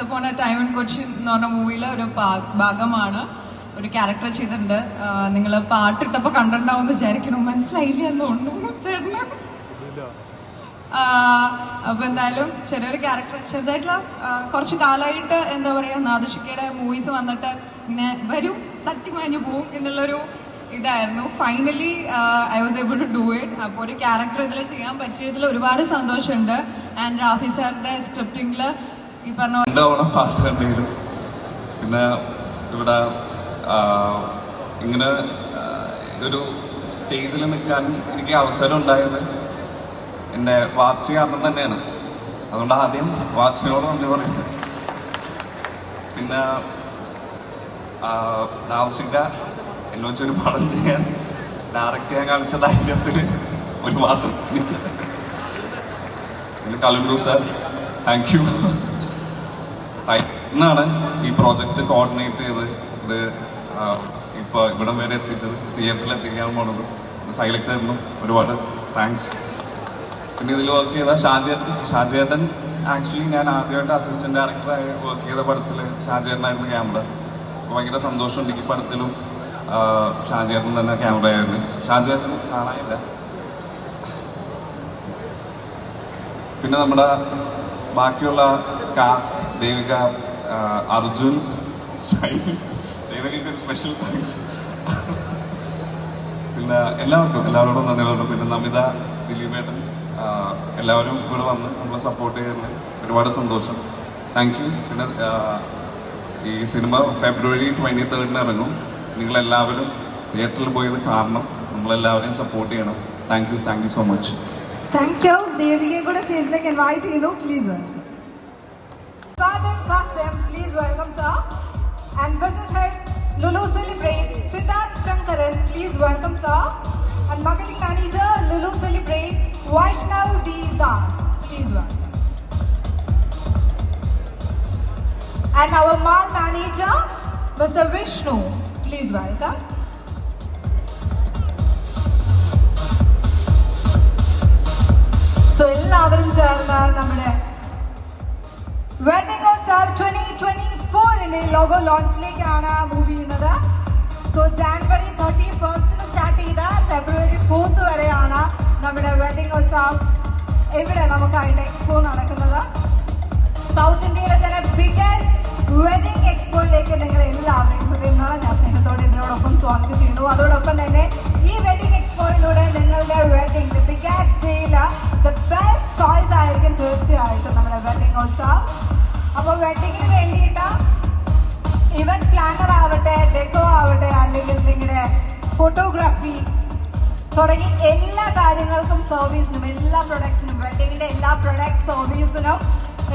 Once upon a time in Kochi എന്ന് പറഞ്ഞ മൂവിയിലെ ഒരു ഭാഗമാണ് ഒരു ക്യാരക്ടർ ചെയ്തിട്ടുണ്ട്. നിങ്ങൾ പാട്ടിട്ടപ്പോൾ കണ്ടിട്ടുണ്ടാവും എന്ന് വിചാരിക്കണു മനസ്സിലായില്ല എന്നുണ്ടോ ചേട്ടന്? അപ്പൊ എന്തായാലും ചെറിയൊരു ക്യാരക്ടർ ചെറുതായിട്ടുള്ള കുറച്ച് കാലമായിട്ട് എന്താ പറയാ നാദശിക്കയുടെ മൂവീസ് വന്നിട്ട് ഇങ്ങനെ വരും തട്ടിമാഞ്ഞു പോവും എന്നുള്ളൊരു ഇതായിരുന്നു. Finally I was able to do it അപ്പോൾ ഒരു ക്യാരക്ടർ ഇതിൽ ചെയ്യാൻ പറ്റിയതിൽ ഒരുപാട് സന്തോഷമുണ്ട്. ആൻഡ് റാഫി സാറിന്റെ സ്ക്രിപ്റ്റിംഗിൽ ഈ രണ്ടോളം പാട്ട് കണ്ടെങ്കിലും പിന്നെ ഇവിടെ ഇങ്ങനെ ഒരു സ്റ്റേജിൽ നിൽക്കാൻ എനിക്ക് അവസരം ഉണ്ടായത് എന്റെ വാച്ച് കാരണം തന്നെയാണ്. അതുകൊണ്ട് ആദ്യം വാച്ചിനോട് നന്ദി പറയുന്നത് പിന്നെ ആവശ്യക്ക എന്നെ വെച്ചൊരു പടം ചെയ്യാൻ ഡയറക്റ്റ് ചെയ്യാൻ കാണിച്ച ധൈര്യത്തിന് മാത്രം പിന്നെ കലണ്ടു സാർ താങ്ക് യു ഇന്നാണ് ഈ പ്രോജക്റ്റ് കോർഡിനേറ്റ് ചെയ്ത് ഇത് ഇപ്പോൾ ഇപ്പൊ ഇവിടം വരെ എത്തിച്ചത്. തിയേറ്ററിൽ എത്തിക്കാൻ പോണത്. സൈലക്സ് ആയിരുന്നു. ഒരുപാട് താങ്ക്സ് പിന്നെ ഇതിൽ വർക്ക് ചെയ്ത ഷാജേട്ടൻ ഷാജേട്ടൻ ആക്ച്വലി ഞാൻ ആദ്യമായിട്ട് അസിസ്റ്റന്റ് ഡയറക്ടറായി വർക്ക് ചെയ്ത പടത്തിൽ ഷാജേട്ടനായിരുന്നു ക്യാമറ അപ്പോൾ ഭയങ്കര സന്തോഷമുണ്ട് ഈ പടത്തിലും ഷാജേട്ടൻ തന്നെ ക്യാമറ ആയിരുന്നു. ഷാജേട്ടൻ കാണാനില്ല. പിന്നെ നമ്മുടെ ബാക്കിയുള്ള കാസ്റ്റ് ദേവിക അർജുൻ ഷൈൻ ദേവികയ്ക്ക് ഒരു സ്പെഷ്യൽ താങ്ക്സ് പിന്നെ എല്ലാവർക്കും എല്ലാവരോടും നന്ദി പറഞ്ഞു പിന്നെ നമിത ദിലീപേട്ടൻ എല്ലാവരും ഇവിടെ വന്ന് നമ്മളെ സപ്പോർട്ട് ചെയ്തതിൽ ഒരുപാട് സന്തോഷം. താങ്ക് യു പിന്നെ ഈ സിനിമ ഫെബ്രുവരി ട്വന്റി തേർഡിന് ഇറങ്ങും. നിങ്ങളെല്ലാവരും തിയേറ്ററിൽ പോയത് കാരണം നമ്മളെല്ലാവരെയും സപ്പോർട്ട് ചെയ്യണം. Thank you thank you so much thank you ദേവികയെ കൂടെ സ്റ്റേജിലേക്ക് ഇൻവൈറ്റ് ചെയ്തു. Please Sadak Qasim, please welcome sir. And business head Lulu Celebrate, Siddharth Shankaran, please welcome sir. And marketing manager Lulu Celebrate, Vaishnav D. Das, please welcome. And our mall manager, Mr. Vishnu, please welcome. So എല്ലാവരും ചേർന്ന് നമ്മുടെ Utsav twenty twenty ഫോറിലെ logo ലോഞ്ചിലേക്കാണ് ആ movie ചെയ്യുന്നത് so January thirty ഫസ്റ്റിന് start ചെയ്ത February fourth വരെയാണ് നമ്മുടെ വെഡിങ് ഉത്സവ് ഇവിടെ നമുക്കായിട്ട് എക്സ്പോ നടക്കുന്നത്. സൗത്ത് ഇന്ത്യയിലെ തന്നെ ബിഗസ്റ്റ് വെഡിങ് എക്സ്പോയിലേക്ക് നിങ്ങൾ എല്ലാവരും ഹൃദയങ്ങളെ ഞാൻ സ്നേഹത്തോടെ ഇതിനോടൊപ്പം സ്വാഗതം ചെയ്യുന്നു. അതോടൊപ്പം തന്നെ ഈ വെഡിങ് എക്സ്പോയിലൂടെ നിങ്ങളുടെ വെഡിങ് ബിഗസ്റ്റ് വെഡിങ്ങിന് പ്ലാനർ ആവട്ടെ ഡെക്കോ ആവട്ടെ അല്ലെങ്കിൽ നിങ്ങളുടെ ഫോട്ടോഗ്രാഫി തുടങ്ങി എല്ലാ കാര്യങ്ങൾക്കും സർവീസിനും എല്ലാ പ്രൊഡക്ട്സിനും വെഡിങ്ങിന്റെ എല്ലാ പ്രൊഡക്ട് സർവീസിനും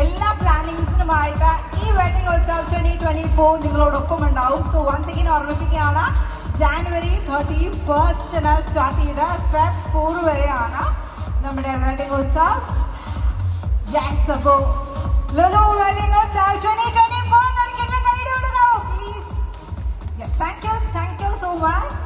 എല്ലാ പ്ലാനിങ്സിനുമായിട്ട് ഈ wedding Utsav twenty twenty four നിങ്ങളോടൊപ്പം ഉണ്ടാവും. സോ വൺസ് അഗൈൻ ഓർമ്മിപ്പിക്കുകയാണ് ജാനുവരി തേർട്ടി ഫസ്റ്റിന് സ്റ്റാർട്ട് ചെയ്ത ഫെബ് ഫോർ വരെയാണ് നമ്മുടെ wedding Utsav. yes above. Lulu, rolling out 2024 please. Yes, thank you. Thank you so much.